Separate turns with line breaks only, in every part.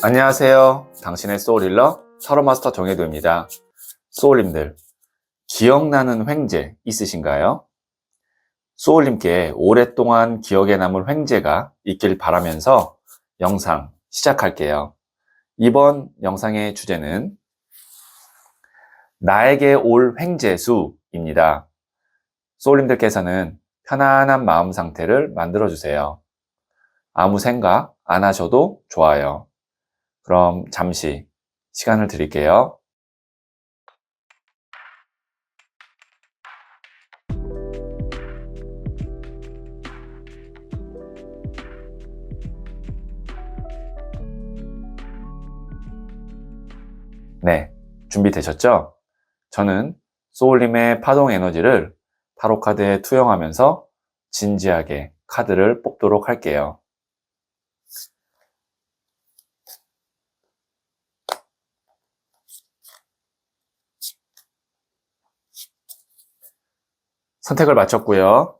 안녕하세요. 당신의 소울힐러 서로마스터 정혜도입니다. 소울님들, 기억나는 횡재 있으신가요? 소울님께 오랫동안 기억에 남을 횡재가 있길 바라면서 영상 시작할게요. 이번 영상의 주제는 나에게 올 횡재수입니다. 소울님들께서는 편안한 마음 상태를 만들어주세요. 아무 생각 안 하셔도 좋아요. 그럼 잠시 시간을 드릴게요. 네, 준비되셨죠? 저는 소울님의 파동 에너지를 타로 카드에 투영하면서 진지하게 카드를 뽑도록 할게요. 선택을 마쳤고요.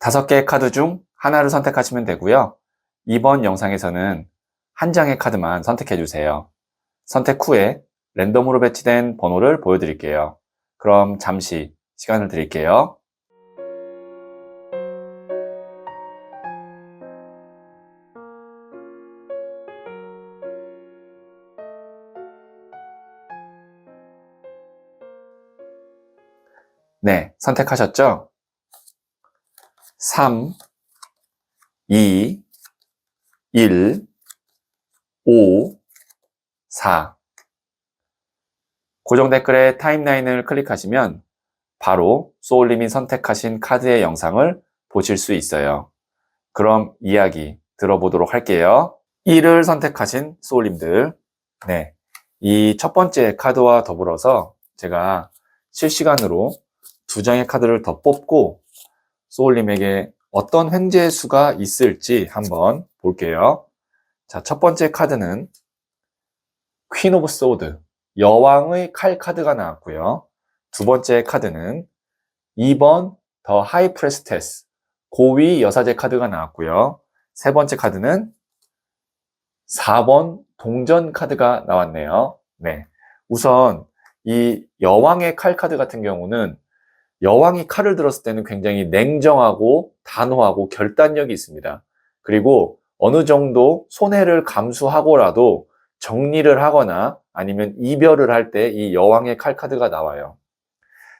다섯 개의 카드 중 하나를 선택하시면 되고요. 이번 영상에서는 한 장의 카드만 선택해 주세요. 선택 후에 랜덤으로 배치된 번호를 보여드릴게요. 그럼 잠시 시간을 드릴게요. 네, 선택하셨죠? 3, 2, 1, 5, 4. 고정 댓글에 타임라인을 클릭하시면 바로 소울님이 선택하신 카드의 영상을 보실 수 있어요. 그럼 이야기 들어보도록 할게요. 1을 선택하신 소울님들. 네. 이 첫 번째 카드와 더불어서 제가 실시간으로 두 장의 카드를 더 뽑고 소울님에게 어떤 횡재 수가 있을지 한번 볼게요. 자, 첫 번째 카드는 퀸 오브 소드, 여왕의 칼 카드가 나왔고요. 두 번째 카드는 2번 더 하이 프레스테스, 고위 여사제 카드가 나왔고요. 세 번째 카드는 4번 동전 카드가 나왔네요. 네. 우선 이 여왕의 칼 카드 같은 경우는 여왕이 칼을 들었을 때는 굉장히 냉정하고 단호하고 결단력이 있습니다. 그리고 어느 정도 손해를 감수하고라도 정리를 하거나 아니면 이별을 할 때 이 여왕의 칼 카드가 나와요.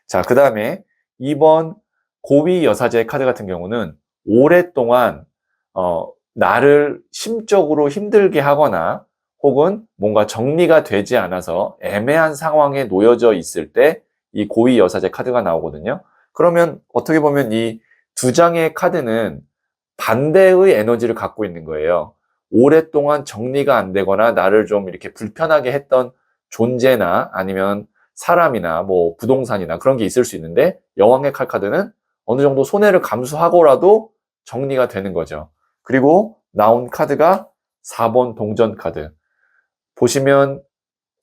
자, 그 다음에 2번 고위 여사제 카드 같은 경우는 오랫동안 어, 나를 심적으로 힘들게 하거나 혹은 뭔가 정리가 되지 않아서 애매한 상황에 놓여져 있을 때 이 고위 여사제 카드가 나오거든요. 그러면 어떻게 보면 이 두 장의 카드는 반대의 에너지를 갖고 있는 거예요. 오랫동안 정리가 안 되거나 나를 좀 이렇게 불편하게 했던 존재나 아니면 사람이나 뭐 부동산이나 그런 게 있을 수 있는데 여왕의 칼 카드는 어느 정도 손해를 감수하고라도 정리가 되는 거죠. 그리고 나온 카드가 4번 동전 카드. 보시면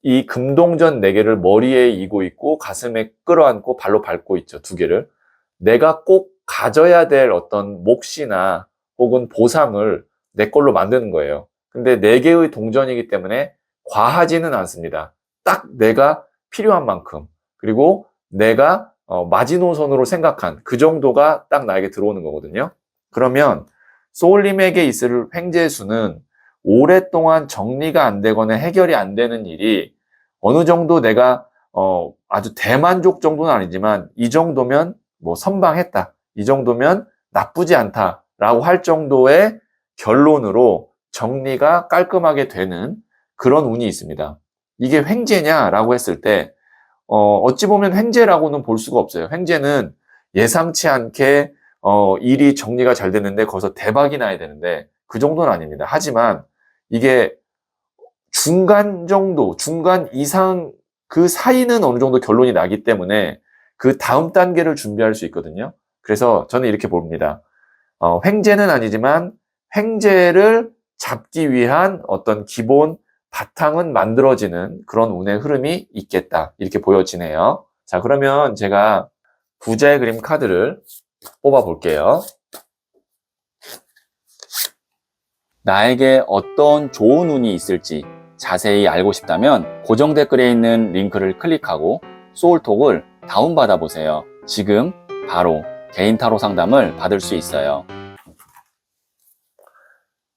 이 금동전 4개를 머리에 이고 있고 가슴에 끌어안고 발로 밟고 있죠. 두 개를. 내가 꼭 가져야 될 어떤 몫이나 혹은 보상을 내 걸로 만드는 거예요. 근데 4개의 동전이기 때문에 과하지는 않습니다. 딱 내가 필요한 만큼. 그리고 내가 어, 마지노선으로 생각한 그 정도가 딱 나에게 들어오는 거거든요. 그러면 소울님에게 있을 횡재수는 오랫동안 정리가 안 되거나 해결이 안 되는 일이 어느 정도 내가 어, 아주 대만족 정도는 아니지만 이 정도면 뭐 선방했다. 이 정도면 나쁘지 않다라고 할 정도의 결론으로 정리가 깔끔하게 되는 그런 운이 있습니다. 이게 횡재냐라고 했을 때 어, 어찌 보면 횡재라고는 볼 수가 없어요. 횡재는 예상치 않게 어, 일이 정리가 잘 됐는데 거기서 대박이 나야 되는데 그 정도는 아닙니다. 하지만 이게 중간 정도, 중간 이상 그 사이는 어느 정도 결론이 나기 때문에 그 다음 단계를 준비할 수 있거든요. 그래서 저는 이렇게 봅니다. 어, 횡재는 아니지만 횡재를 잡기 위한 어떤 기본 바탕은 만들어지는 그런 운의 흐름이 있겠다. 이렇게 보여지네요. 자, 그러면 제가 부자의 그림 카드를 뽑아 볼게요.
나에게 어떤 좋은 운이 있을지 자세히 알고 싶다면 고정 댓글에 있는 링크를 클릭하고 소울톡을 다운받아 보세요. 지금 바로 개인 타로 상담을 받을 수 있어요.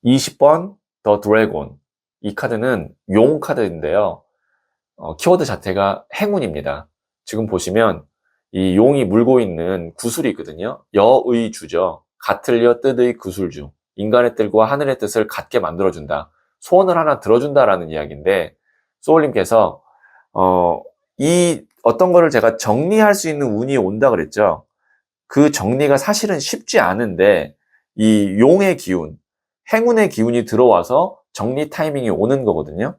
20번 더 드래곤. 이 카드는 용 카드인데요. 어, 키워드 자체가 행운입니다. 지금 보시면 이 용이 물고 있는 구슬이 있거든요. 여의 주죠. 같을려 뜻의 구슬주. 인간의 뜻과 하늘의 뜻을 같게 만들어준다. 소원을 하나 들어준다라는 이야기인데 소울님께서 어, 이 어떤 거를 제가 정리할 수 있는 운이 온다 그랬죠. 그 정리가 사실은 쉽지 않은데 이 용의 기운, 행운의 기운이 들어와서 정리 타이밍이 오는 거거든요.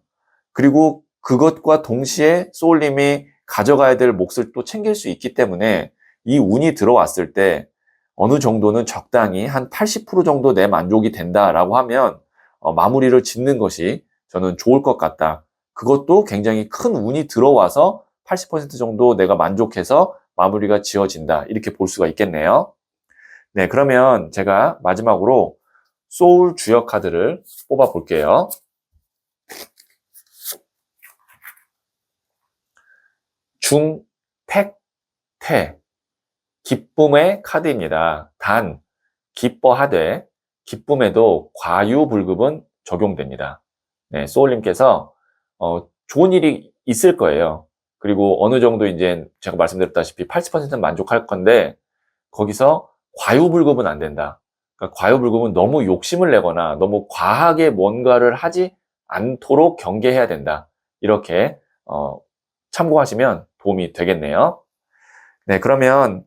그리고 그것과 동시에 소울님이 가져가야 될 몫을 또 챙길 수 있기 때문에 이 운이 들어왔을 때 어느 정도는 적당히 한 80% 정도 내 만족이 된다라고 하면 어, 마무리를 짓는 것이 저는 좋을 것 같다. 그것도 굉장히 큰 운이 들어와서 80% 정도 내가 만족해서 마무리가 지어진다. 이렇게 볼 수가 있겠네요. 네, 그러면 제가 마지막으로 소울 주역 카드를 뽑아 볼게요. 중, 택, 태. 기쁨의 카드입니다. 단, 기뻐하되, 기쁨에도 과유불급은 적용됩니다. 네, 소울님께서, 어, 좋은 일이 있을 거예요. 그리고 어느 정도 이제 제가 말씀드렸다시피 80%는 만족할 건데, 거기서 과유불급은 안 된다. 그러니까 과유불급은 너무 욕심을 내거나 너무 과하게 뭔가를 하지 않도록 경계해야 된다. 이렇게 어, 참고하시면 도움이 되겠네요. 네, 그러면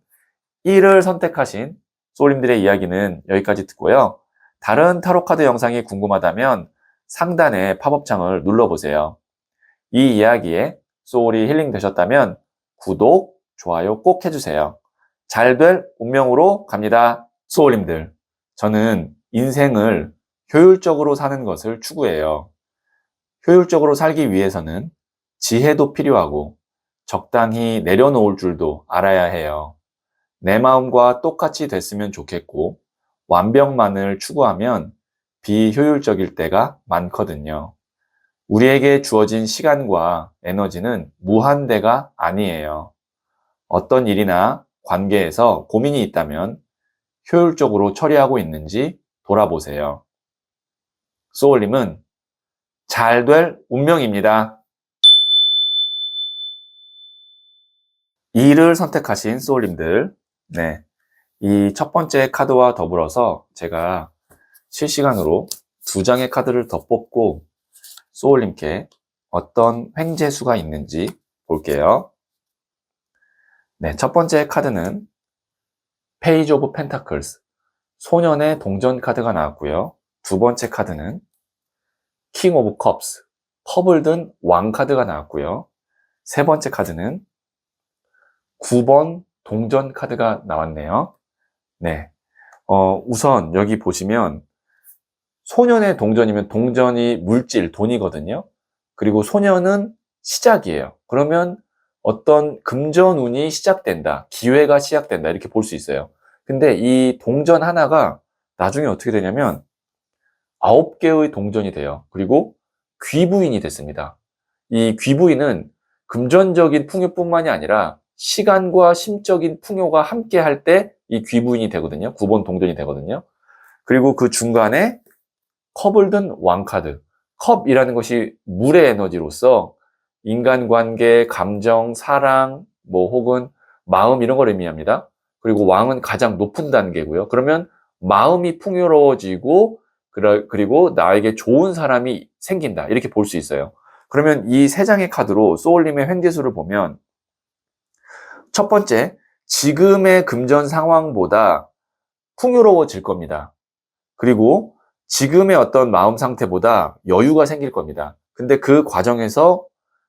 1을 선택하신 소울님들의 이야기는 여기까지 듣고요. 다른 타로카드 영상이 궁금하다면 상단에 팝업창을 눌러보세요. 이 이야기에 소울이 힐링 되셨다면 구독, 좋아요 꼭 해주세요. 잘 될 운명으로 갑니다. 소울님들. 저는 인생을 효율적으로 사는 것을 추구해요. 효율적으로 살기 위해서는 지혜도 필요하고 적당히 내려놓을 줄도 알아야 해요. 내 마음과 똑같이 됐으면 좋겠고 완벽만을 추구하면 비효율적일 때가 많거든요. 우리에게 주어진 시간과 에너지는 무한대가 아니에요. 어떤 일이나 관계에서 고민이 있다면 효율적으로 처리하고 있는지 돌아보세요. 소울님은 잘 될 운명입니다. 2를 선택하신 소울님들, 네. 이 첫 번째 카드와 더불어서 제가 실시간으로 두 장의 카드를 더 뽑고 소울님께 어떤 횡재수가 있는지 볼게요. 네, 첫 번째 카드는 페이지 오브 펜타클스 소년의 동전 카드가 나왔고요. 두 번째 카드는 킹 오브 컵스 컵을 든 왕 카드가 나왔고요. 세 번째 카드는 9번 동전 카드가 나왔네요. 네. 어, 우선 여기 보시면 소년의 동전이면 동전이 물질, 돈이거든요. 그리고 소년은 시작이에요. 그러면 어떤 금전운이 시작된다. 기회가 시작된다. 이렇게 볼 수 있어요. 근데 이 동전 하나가 나중에 어떻게 되냐면 아홉 개의 동전이 돼요. 그리고 귀부인이 됐습니다. 이 귀부인은 금전적인 풍요뿐만이 아니라 시간과 심적인 풍요가 함께 할 때 이 귀부인이 되거든요. 9번 동전이 되거든요. 그리고 그 중간에 컵을 든 왕카드. 컵이라는 것이 물의 에너지로서 인간관계, 감정, 사랑, 뭐 혹은 마음 이런 걸 의미합니다. 그리고 왕은 가장 높은 단계고요. 그러면 마음이 풍요로워지고 그리고 나에게 좋은 사람이 생긴다. 이렇게 볼 수 있어요. 그러면 이 세 장의 카드로 소울님의 횡재수를 보면 첫 번째, 지금의 금전 상황보다 풍요로워질 겁니다. 그리고 지금의 어떤 마음 상태보다 여유가 생길 겁니다. 근데 그 과정에서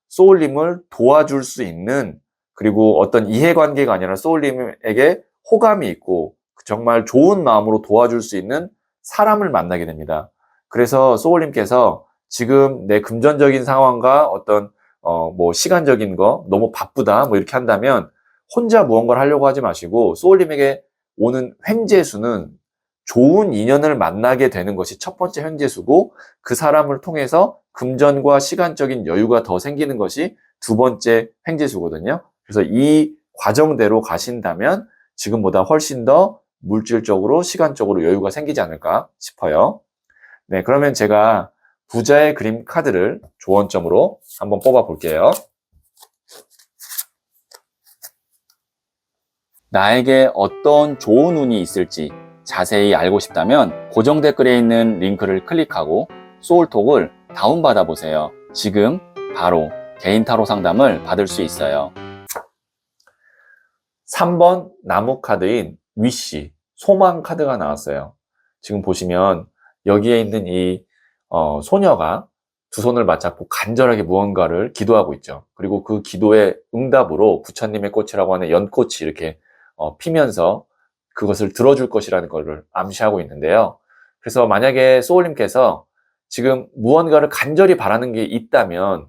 소울님을 도와줄 수 있는 그리고 어떤 이해관계가 아니라 소울님에게 호감이 있고 정말 좋은 마음으로 도와줄 수 있는 사람을 만나게 됩니다. 그래서 소울님께서 지금 내 금전적인 상황과 어떤 어 뭐 시간적인 거 너무 바쁘다 뭐 이렇게 한다면 혼자 무언가를 하려고 하지 마시고 소울님에게 오는 횡재수는 좋은 인연을 만나게 되는 것이 첫 번째 횡재수고 그 사람을 통해서 금전과 시간적인 여유가 더 생기는 것이 두 번째 횡재수거든요. 그래서 이 과정대로 가신다면 지금보다 훨씬 더 물질적으로 시간적으로 여유가 생기지 않을까 싶어요. 네, 그러면 제가 부자의 그림 카드를 조언점으로 한번 뽑아 볼게요.
나에게 어떤 좋은 운이 있을지 자세히 알고 싶다면 고정 댓글에 있는 링크를 클릭하고 소울톡을 다운받아 보세요. 지금 바로 개인 타로 상담을 받을 수 있어요.
3번 나무 카드인 위시, 소망 카드가 나왔어요. 지금 보시면 여기에 있는 이 어, 소녀가 두 손을 맞잡고 간절하게 무언가를 기도하고 있죠. 그리고 그 기도의 응답으로 부처님의 꽃이라고 하는 연꽃이 이렇게 어, 피면서 그것을 들어줄 것이라는 것을 암시하고 있는데요. 그래서 만약에 소울님께서 지금 무언가를 간절히 바라는 게 있다면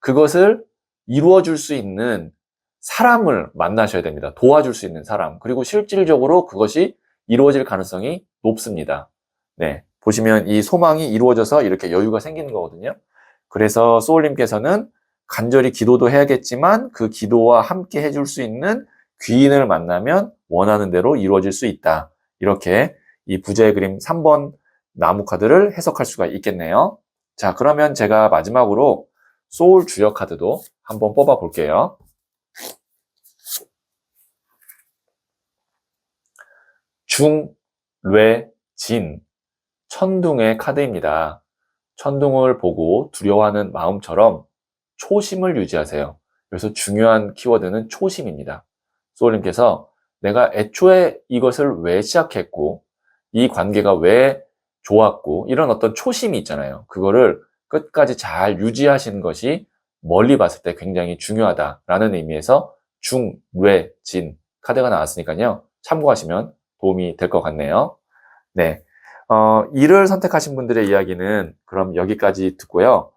그것을 이루어줄 수 있는 사람을 만나셔야 됩니다. 도와줄 수 있는 사람. 그리고 실질적으로 그것이 이루어질 가능성이 높습니다. 네. 보시면 이 소망이 이루어져서 이렇게 여유가 생기는 거거든요. 그래서 소울님께서는 간절히 기도도 해야겠지만 그 기도와 함께 해줄 수 있는 귀인을 만나면 원하는 대로 이루어질 수 있다. 이렇게 이 부자의 그림 3번 나무 카드를 해석할 수가 있겠네요. 자, 그러면 제가 마지막으로 소울 주역 카드도 한번 뽑아 볼게요. 중, 뇌, 진, 천둥의 카드입니다. 천둥을 보고 두려워하는 마음처럼 초심을 유지하세요. 그래서 중요한 키워드는 초심입니다. 소울님께서 내가 애초에 이것을 왜 시작했고, 이 관계가 왜 좋았고, 이런 어떤 초심이 있잖아요. 그거를 끝까지 잘 유지하시는 것이 멀리 봤을 때 굉장히 중요하다라는 의미에서 중, 뇌, 진 카드가 나왔으니까요. 참고하시면 도움이 될 것 같네요. 네. 어, 이를 선택하신 분들의 이야기는 그럼 여기까지 듣고요.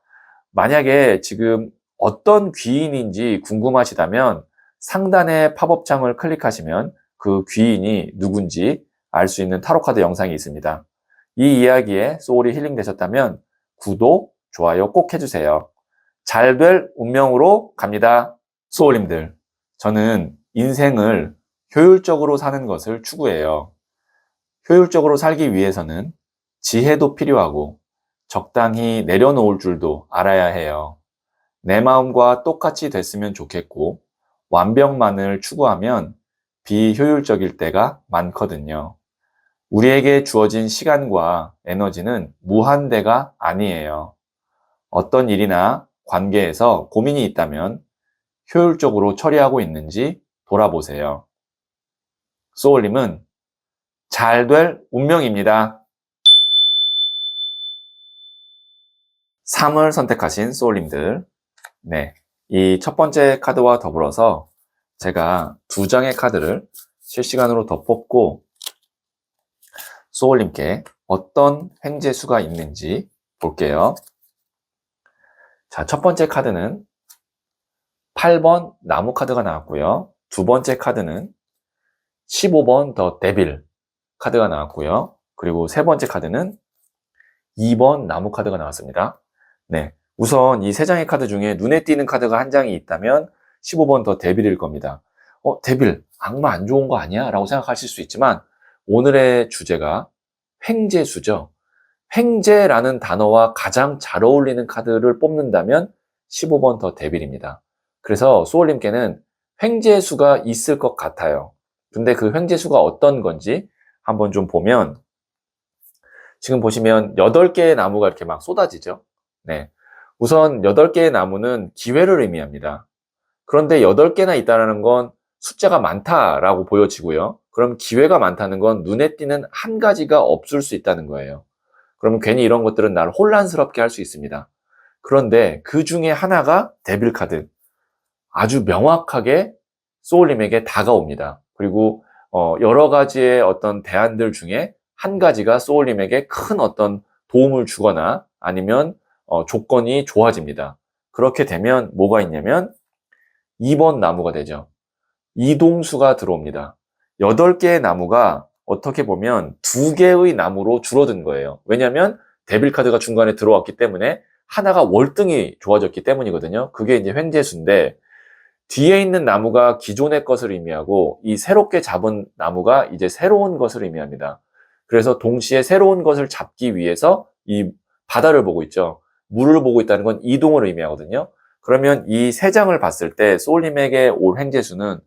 만약에 지금 어떤 귀인인지 궁금하시다면 상단의 팝업창을 클릭하시면 그 귀인이 누군지 알 수 있는 타로카드 영상이 있습니다. 이 이야기에 소울이 힐링 되셨다면 구독, 좋아요 꼭 해주세요. 잘 될 운명으로 갑니다. 소울님들, 저는 인생을 효율적으로 사는 것을 추구해요. 효율적으로 살기 위해서는 지혜도 필요하고 적당히 내려놓을 줄도 알아야 해요. 내 마음과 똑같이 됐으면 좋겠고 완벽만을 추구하면 비효율적일 때가 많거든요. 우리에게 주어진 시간과 에너지는 무한대가 아니에요. 어떤 일이나 관계에서 고민이 있다면 효율적으로 처리하고 있는지 돌아보세요. 소울님은 잘 될 운명입니다. 3을 선택하신 소울님들. 네. 이 첫 번째 카드와 더불어서 제가 두 장의 카드를 실시간으로 더 뽑고 소울님께 어떤 횡재수가 있는지 볼게요. 자, 첫 번째 카드는 8번 나무 카드가 나왔고요. 두 번째 카드는 15번 더 데빌 카드가 나왔고요. 그리고 세 번째 카드는 2번 나무 카드가 나왔습니다. 네. 우선 이 세 장의 카드 중에 눈에 띄는 카드가 한 장이 있다면 15번 더 데빌일 겁니다. 어, 데빌, 악마 안 좋은 거 아니야? 라고 생각하실 수 있지만 오늘의 주제가 횡재수죠. 횡재라는 단어와 가장 잘 어울리는 카드를 뽑는다면 15번 더 데빌입니다. 그래서 소울님께는 횡재수가 있을 것 같아요. 근데 그 횡재수가 어떤 건지 한번 좀 보면 지금 보시면 8개의 나무가 이렇게 막 쏟아지죠. 네. 우선 8개의 나무는 기회를 의미합니다. 그런데 8개나 있다는 건 숫자가 많다라고 보여지고요. 그럼 기회가 많다는 건 눈에 띄는 한 가지가 없을 수 있다는 거예요. 그러면 괜히 이런 것들은 나를 혼란스럽게 할 수 있습니다. 그런데 그 중에 하나가 데빌 카드. 아주 명확하게 소울님에게 다가옵니다. 그리고 어, 여러 가지의 어떤 대안들 중에 한 가지가 소울님에게 큰 어떤 도움을 주거나 아니면 어, 조건이 좋아집니다. 그렇게 되면 뭐가 있냐면 2번 나무가 되죠. 이동수가 들어옵니다. 8개의 나무가 어떻게 보면 2개의 나무로 줄어든 거예요. 왜냐하면 데빌 카드가 중간에 들어왔기 때문에 하나가 월등히 좋아졌기 때문이거든요. 그게 이제 횡재수인데 뒤에 있는 나무가 기존의 것을 의미하고 이 새롭게 잡은 나무가 이제 새로운 것을 의미합니다. 그래서 동시에 새로운 것을 잡기 위해서 이 바다를 보고 있죠. 물을 보고 있다는 건 이동을 의미하거든요. 그러면 이 세 장을 봤을 때 소울님에게 올 횡재수는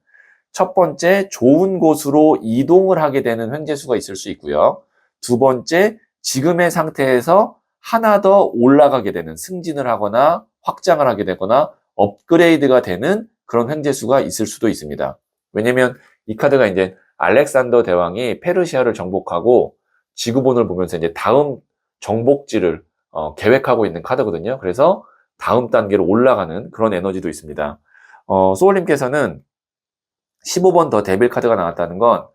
첫 번째 좋은 곳으로 이동을 하게 되는 횡재수가 있을 수 있고요. 두 번째 지금의 상태에서 하나 더 올라가게 되는 승진을 하거나 확장을 하게 되거나 업그레이드가 되는 그런 횡재수가 있을 수도 있습니다. 왜냐면 이 카드가 이제 알렉산더 대왕이 페르시아를 정복하고 지구본을 보면서 이제 다음 정복지를 어, 계획하고 있는 카드거든요. 그래서 다음 단계로 올라가는 그런 에너지도 있습니다. 어, 소울님께서는 15번 더 데빌 카드가 나왔다는 건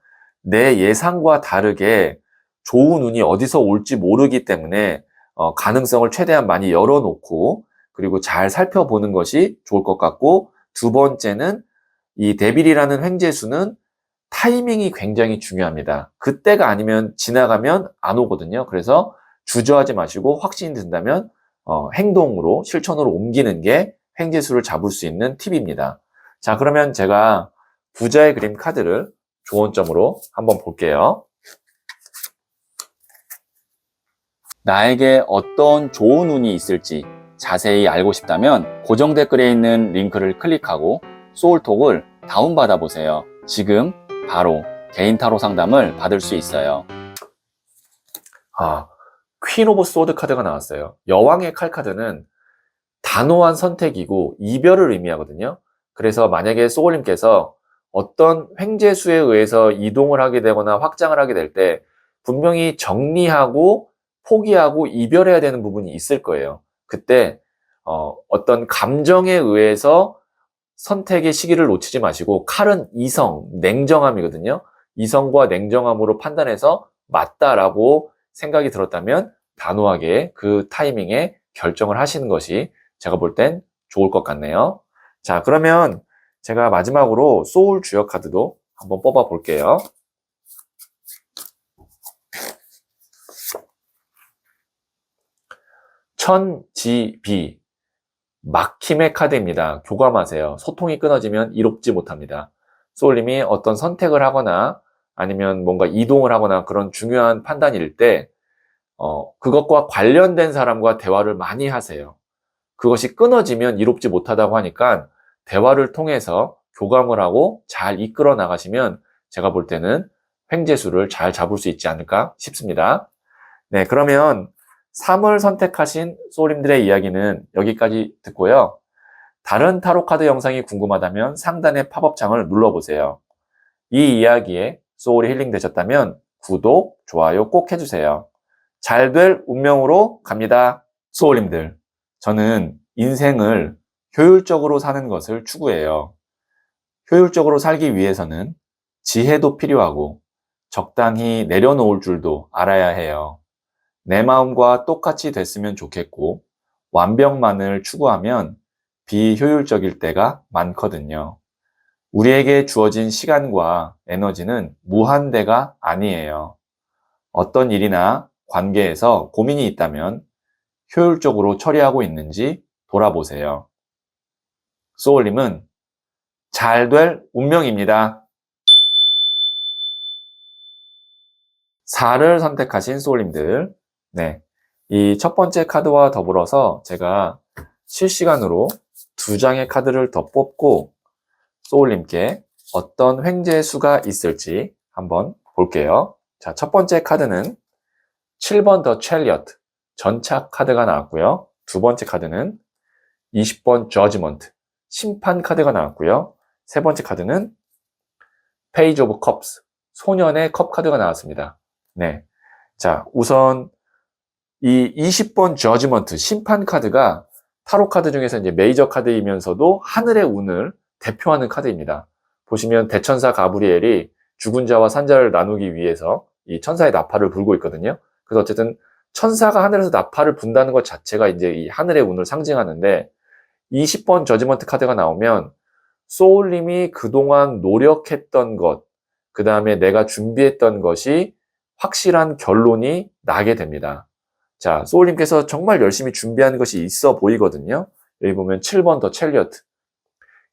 내 예상과 다르게 좋은 운이 어디서 올지 모르기 때문에 어, 가능성을 최대한 많이 열어놓고 그리고 잘 살펴보는 것이 좋을 것 같고 두 번째는 이 데빌이라는 횡재수는 타이밍이 굉장히 중요합니다. 그때가 아니면 지나가면 안 오거든요. 그래서 주저하지 마시고 확신이 든다면 어, 행동으로 실천으로 옮기는 게 횡재수를 잡을 수 있는 팁입니다. 자 그러면 제가 부자의 그림 카드를 조언점으로 한번 볼게요.
나에게 어떤 좋은 운이 있을지 자세히 알고 싶다면 고정 댓글에 있는 링크를 클릭하고 소울톡을 다운받아 보세요. 지금 바로 개인 타로 상담을 받을 수 있어요.
아, 퀸 오브 소드 카드가 나왔어요. 여왕의 칼 카드는 단호한 선택이고 이별을 의미하거든요. 그래서 만약에 소울님께서 어떤 횡재수에 의해서 이동을 하게 되거나 확장을 하게 될 때 분명히 정리하고 포기하고 이별해야 되는 부분이 있을 거예요. 그때 어, 어떤 감정에 의해서 선택의 시기를 놓치지 마시고 칼은 이성, 냉정함이거든요. 이성과 냉정함으로 판단해서 맞다라고 생각이 들었다면 단호하게 그 타이밍에 결정을 하시는 것이 제가 볼 땐 좋을 것 같네요. 자, 그러면 제가 마지막으로 소울 주역 카드도 한번 뽑아 볼게요. 천지비 막힘의 카드입니다. 교감하세요. 소통이 끊어지면 이롭지 못합니다. 소울님이 어떤 선택을 하거나 아니면 뭔가 이동을 하거나 그런 중요한 판단일 때 어, 그것과 관련된 사람과 대화를 많이 하세요. 그것이 끊어지면 이롭지 못하다고 하니까 대화를 통해서 교감을 하고 잘 이끌어 나가시면 제가 볼 때는 횡재수를 잘 잡을 수 있지 않을까 싶습니다. 네, 그러면 3을 선택하신 소울님들의 이야기는 여기까지 듣고요. 다른 타로 카드 영상이 궁금하다면 상단의 팝업창을 눌러보세요. 이 이야기에 소울이 힐링 되셨다면 구독, 좋아요 꼭 해주세요. 잘 될 운명으로 갑니다. 소울님들, 저는 인생을 효율적으로 사는 것을 추구해요. 효율적으로 살기 위해서는 지혜도 필요하고 적당히 내려놓을 줄도 알아야 해요. 내 마음과 똑같이 됐으면 좋겠고 완벽만을 추구하면 비효율적일 때가 많거든요. 우리에게 주어진 시간과 에너지는 무한대가 아니에요. 어떤 일이나 관계에서 고민이 있다면 효율적으로 처리하고 있는지 돌아보세요. 소울님은 잘 될 운명입니다. 4를 선택하신 소울님들. 네. 이 첫 번째 카드와 더불어서 제가 실시간으로 두 장의 카드를 더 뽑고 소울님께 어떤 횡재 수가 있을지 한번 볼게요. 자, 첫 번째 카드는 7번 더 첼리어트 전차 카드가 나왔고요. 두 번째 카드는 20번 저지먼트 심판 카드가 나왔고요. 세 번째 카드는 페이지 오브 컵스 소년의 컵 카드가 나왔습니다. 네. 자, 우선 이 20번 저지먼트 심판 카드가 타로 카드 중에서 이제 메이저 카드이면서도 하늘의 운을 대표하는 카드입니다. 보시면 대천사 가브리엘이 죽은 자와 산자를 나누기 위해서 이 천사의 나팔을 불고 있거든요. 그래서 어쨌든 천사가 하늘에서 나팔을 분다는 것 자체가 이제 이 하늘의 운을 상징하는데 20번 저지먼트 카드가 나오면 소울님이 그동안 노력했던 것, 그 다음에 내가 준비했던 것이 확실한 결론이 나게 됩니다. 자, 소울님께서 정말 열심히 준비한 것이 있어 보이거든요. 여기 보면 7번 더 첼리어트.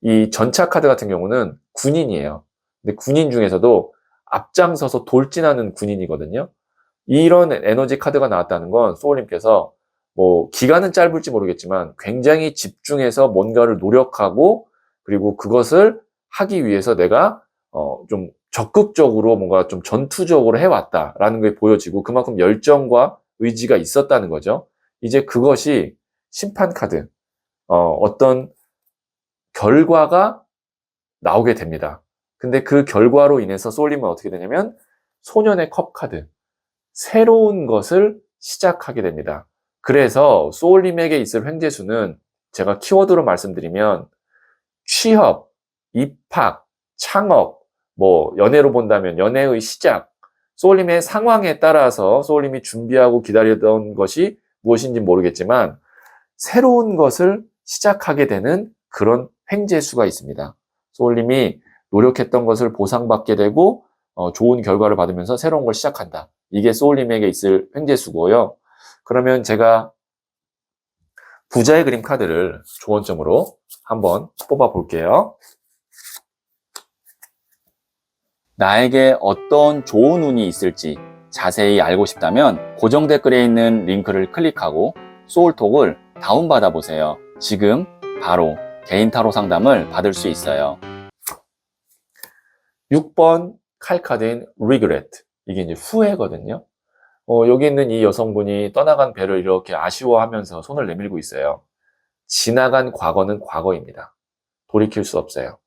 이 전차 카드 같은 경우는 군인이에요. 근데 군인 중에서도 앞장서서 돌진하는 군인이거든요. 이런 에너지 카드가 나왔다는 건 소울님께서 뭐 기간은 짧을지 모르겠지만 굉장히 집중해서 뭔가를 노력하고 그리고 그것을 하기 위해서 내가 어 좀 적극적으로 뭔가 좀 전투적으로 해왔다라는 게 보여지고 그만큼 열정과 의지가 있었다는 거죠. 이제 그것이 심판 카드, 어, 어떤 결과가 나오게 됩니다. 근데 그 결과로 인해서 쏠림은 어떻게 되냐면 소년의 컵 카드, 새로운 것을 시작하게 됩니다. 그래서 소울님에게 있을 횡재수는 제가 키워드로 말씀드리면 취업, 입학, 창업, 뭐 연애로 본다면 연애의 시작, 소울님의 상황에 따라서 소울님이 준비하고 기다리던 것이 무엇인지 모르겠지만 새로운 것을 시작하게 되는 그런 횡재수가 있습니다. 소울님이 노력했던 것을 보상받게 되고 어, 좋은 결과를 받으면서 새로운 걸 시작한다. 이게 소울님에게 있을 횡재수고요. 그러면 제가 부자의 그림 카드를 조언점으로 한번 뽑아 볼게요.
나에게 어떤 좋은 운이 있을지 자세히 알고 싶다면 고정 댓글에 있는 링크를 클릭하고 소울톡을 다운받아 보세요. 지금 바로 개인 타로 상담을 받을 수 있어요.
6번 칼카드인 regret. 이게 이제 후회거든요. 어, 여기 있는 이 여성분이 떠나간 배를 이렇게 아쉬워하면서 손을 내밀고 있어요. 지나간 과거는 과거입니다. 돌이킬 수 없어요.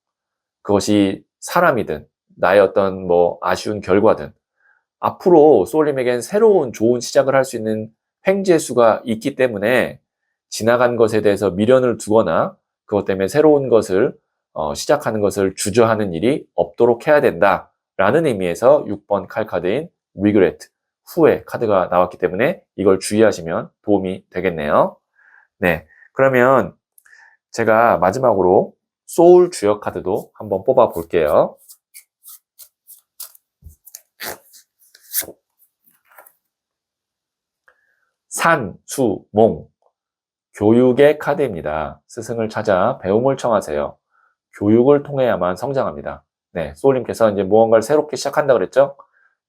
그것이 사람이든 나의 어떤 뭐 아쉬운 결과든 앞으로 소울님에겐 새로운 좋은 시작을 할 수 있는 횡재수가 있기 때문에 지나간 것에 대해서 미련을 두거나 그것 때문에 새로운 것을 어, 시작하는 것을 주저하는 일이 없도록 해야 된다라는 의미에서 6번 칼카드인 regret, 후회 카드가 나왔기 때문에 이걸 주의하시면 도움이 되겠네요. 네. 그러면 제가 마지막으로 소울 주역 카드도 한번 뽑아 볼게요. 산, 수, 몽. 교육의 카드입니다. 스승을 찾아 배움을 청하세요. 교육을 통해야만 성장합니다. 네, 소울님께서 이제 무언가를 새롭게 시작한다 그랬죠?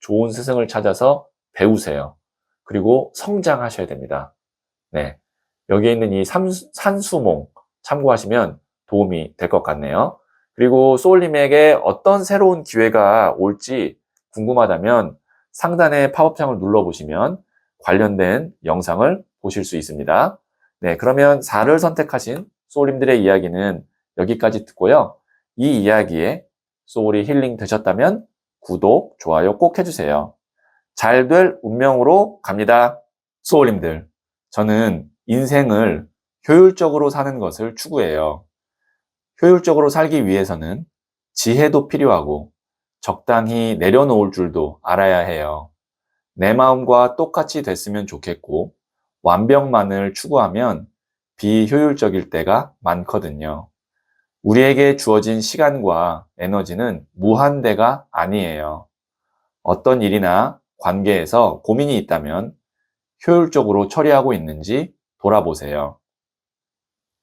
좋은 스승을 찾아서 배우세요. 그리고 성장하셔야 됩니다. 네. 여기에 있는 이 삼, 산수몽 참고하시면 도움이 될 것 같네요. 그리고 소울님에게 어떤 새로운 기회가 올지 궁금하다면 상단의 팝업창을 눌러보시면 관련된 영상을 보실 수 있습니다. 네, 그러면 4를 선택하신 소울님들의 이야기는 여기까지 듣고요. 이 이야기에 소울이 힐링 되셨다면 구독, 좋아요 꼭 해주세요. 잘 될 운명으로 갑니다. 소울님들, 저는 인생을 효율적으로 사는 것을 추구해요. 효율적으로 살기 위해서는 지혜도 필요하고 적당히 내려놓을 줄도 알아야 해요. 내 마음과 똑같이 됐으면 좋겠고 완벽만을 추구하면 비효율적일 때가 많거든요. 우리에게 주어진 시간과 에너지는 무한대가 아니에요. 어떤 일이나 관계에서 고민이 있다면 효율적으로 처리하고 있는지 돌아보세요.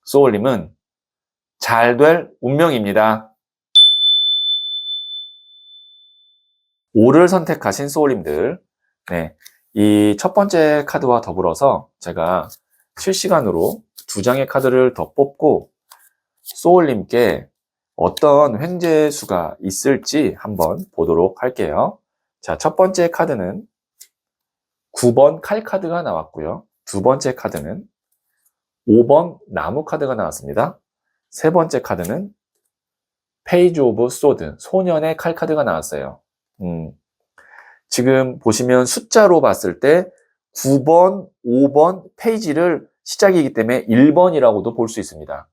소울님은 잘 될 운명입니다. 5를 선택하신 소울님들, 네, 이 첫 번째 카드와 더불어서 제가 실시간으로 두 장의 카드를 더 뽑고 소울님께 어떤 횡재수가 있을지 한번 보도록 할게요. 자, 첫 번째 카드는 9번 칼 카드가 나왔고요. 두 번째 카드는 5번 나무 카드가 나왔습니다. 세 번째 카드는 페이지 오브 소드, 소년의 칼 카드가 나왔어요. 음, 지금 보시면 숫자로 봤을 때 9번, 5번 페이지를 시작이기 때문에 1번이라고도 볼 수 있습니다.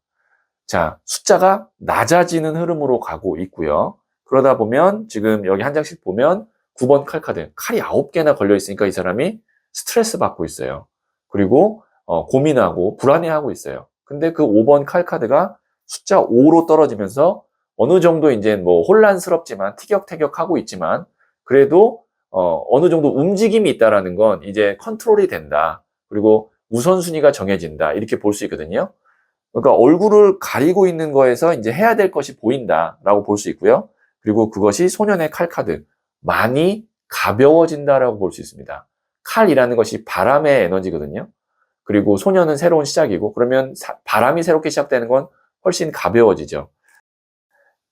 자, 숫자가 낮아지는 흐름으로 가고 있고요. 그러다 보면 지금 여기 한 장씩 보면 9번 칼카드. 칼이 9개나 걸려 있으니까 이 사람이 스트레스 받고 있어요. 그리고 어, 고민하고 불안해하고 있어요. 근데 그 5번 칼카드가 숫자 5로 떨어지면서 어느 정도 이제 뭐 혼란스럽지만 티격태격하고 있지만 그래도 어, 어느 정도 움직임이 있다라는 건 이제 컨트롤이 된다. 그리고 우선순위가 정해진다. 이렇게 볼 수 있거든요. 그러니까 얼굴을 가리고 있는 거에서 이제 해야 될 것이 보인다라고 볼 수 있고요. 그리고 그것이 소년의 칼카드. 많이 가벼워진다라고 볼 수 있습니다. 칼이라는 것이 바람의 에너지거든요. 그리고 소년은 새로운 시작이고 그러면 사- 바람이 새롭게 시작되는 건 훨씬 가벼워지죠.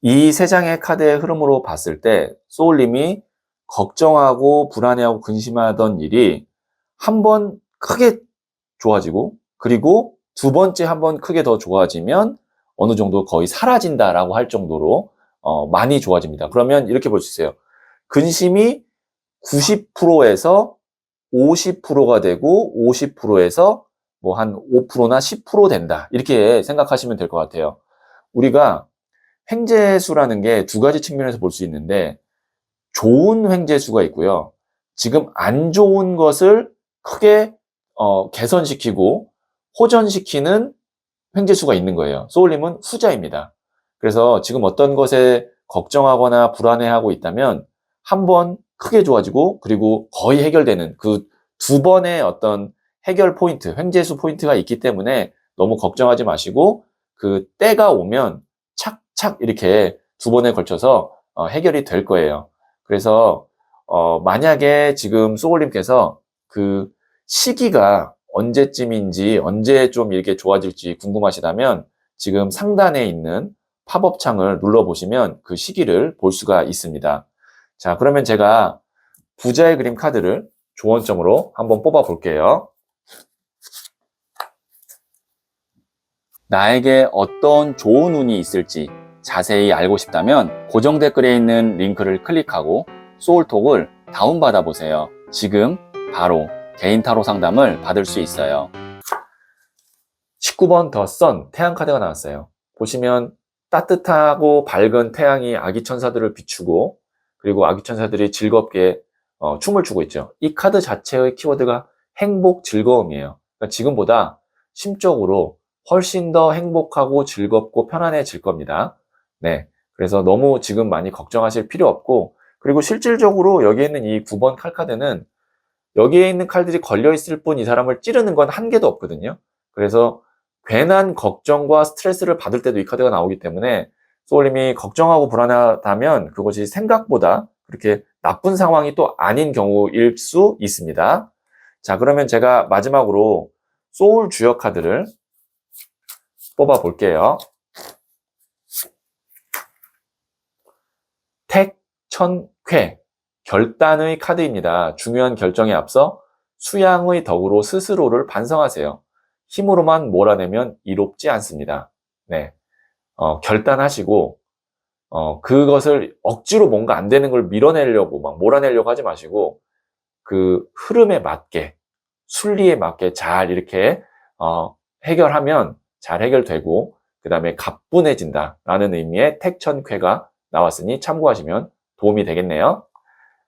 이 세 장의 카드의 흐름으로 봤을 때 소울님이 걱정하고 불안해하고 근심하던 일이 한 번 크게 좋아지고 그리고 두 번째 한 번 크게 더 좋아지면 어느 정도 거의 사라진다라고 할 정도로 어, 많이 좋아집니다. 그러면 이렇게 볼 수 있어요. 근심이 90%에서 50%가 되고 50%에서 뭐 한 5%나 10% 된다. 이렇게 생각하시면 될 것 같아요. 우리가 횡재수라는 게 두 가지 측면에서 볼 수 있는데 좋은 횡재수가 있고요. 지금 안 좋은 것을 크게 어, 개선시키고 호전시키는 횡재수가 있는 거예요. 소울님은 후자입니다. 그래서 지금 어떤 것에 걱정하거나 불안해하고 있다면 한 번 크게 좋아지고 그리고 거의 해결되는 그 두 번의 어떤 해결 포인트, 횡재수 포인트가 있기 때문에 너무 걱정하지 마시고 그 때가 오면 착착 이렇게 두 번에 걸쳐서 어, 해결이 될 거예요. 그래서 어, 만약에 지금 소울님께서 그 시기가 언제쯤인지 언제 좀 이렇게 좋아질지 궁금하시다면 지금 상단에 있는 팝업 창을 눌러보시면 그 시기를 볼 수가 있습니다. 자, 그러면 제가 부자의 그림 카드를 조언점으로 한번 뽑아 볼게요.
나에게 어떤 좋은 운이 있을지 자세히 알고 싶다면 고정 댓글에 있는 링크를 클릭하고 소울톡을 다운받아 보세요. 지금 바로 개인 타로 상담을 받을 수 있어요.
19번 더 선, 태양 카드가 나왔어요. 보시면 따뜻하고 밝은 태양이 아기 천사들을 비추고 그리고 아기 천사들이 즐겁게 어, 춤을 추고 있죠. 이 카드 자체의 키워드가 행복, 즐거움이에요. 그러니까 지금보다 심적으로 훨씬 더 행복하고 즐겁고 편안해질 겁니다. 네. 그래서 너무 지금 많이 걱정하실 필요 없고, 그리고 실질적으로 여기에 있는 이 9번 칼카드는 여기에 있는 칼들이 걸려있을 뿐 이 사람을 찌르는 건 한 개도 없거든요. 그래서 괜한 걱정과 스트레스를 받을 때도 이 카드가 나오기 때문에 소울님이 걱정하고 불안하다면 그것이 생각보다 그렇게 나쁜 상황이 또 아닌 경우일 수 있습니다. 자, 그러면 제가 마지막으로 소울 주역 카드를 뽑아 볼게요. 택천쾌 결단의 카드입니다. 중요한 결정에 앞서 수양의 덕으로 스스로를 반성하세요. 힘으로만 몰아내면 이롭지 않습니다. 네. 어, 결단하시고, 어, 그것을 억지로 뭔가 안 되는 걸 밀어내려고, 막 몰아내려고 하지 마시고, 그 흐름에 맞게, 순리에 맞게 잘 이렇게, 어, 해결하면 잘 해결되고, 그 다음에 가뿐해진다라는 의미의 택천쾌가 나왔으니 참고하시면 도움이 되겠네요.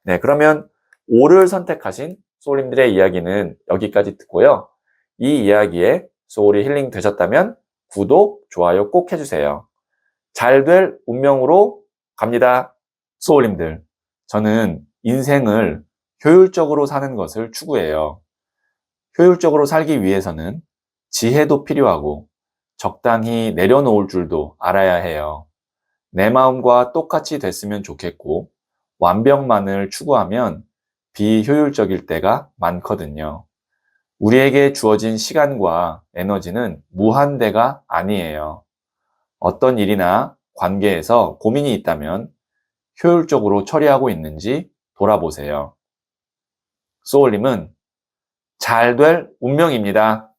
네, 그러면 5를 선택하신 소울님들의 이야기는 여기까지 듣고요. 이 이야기에 소울이 힐링 되셨다면 구독, 좋아요 꼭 해주세요. 잘 될 운명으로 갑니다. 소울님들. 저는 인생을 효율적으로 사는 것을 추구해요. 효율적으로 살기 위해서는 지혜도 필요하고 적당히 내려놓을 줄도 알아야 해요. 내 마음과 똑같이 됐으면 좋겠고 완벽만을 추구하면 비효율적일 때가 많거든요. 우리에게 주어진 시간과 에너지는 무한대가 아니에요. 어떤 일이나 관계에서 고민이 있다면 효율적으로 처리하고 있는지 돌아보세요. 소울님은 잘 될 운명입니다.